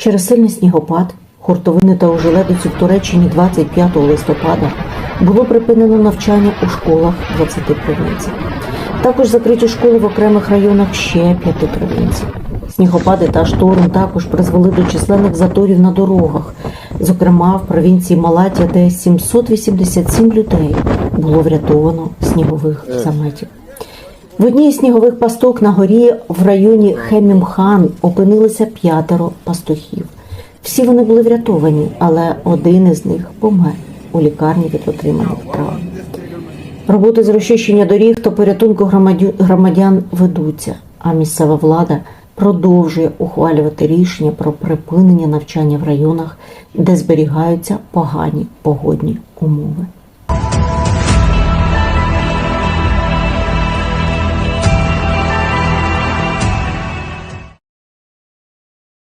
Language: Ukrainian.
Через сильний снігопад, хуртовини та ожеледицю в Туреччині 25 листопада було припинено навчання у школах 20 провінцій. Також закриті школи в окремих районах ще п'яти провінцій. Снігопади та шторм також призвели до численних заторів на дорогах. Зокрема, в провінції Малатія, де 787 людей було врятовано снігових заметів. В одній із снігових пасток на горі в районі Хемімхан опинилися п'ятеро пастухів. Всі вони були врятовані, але один із них помер у лікарні від отриманих травм. Роботи з розчищення доріг та порятунку громадян ведуться, а місцева влада продовжує ухвалювати рішення про припинення навчання в районах, де зберігаються погані погодні умови.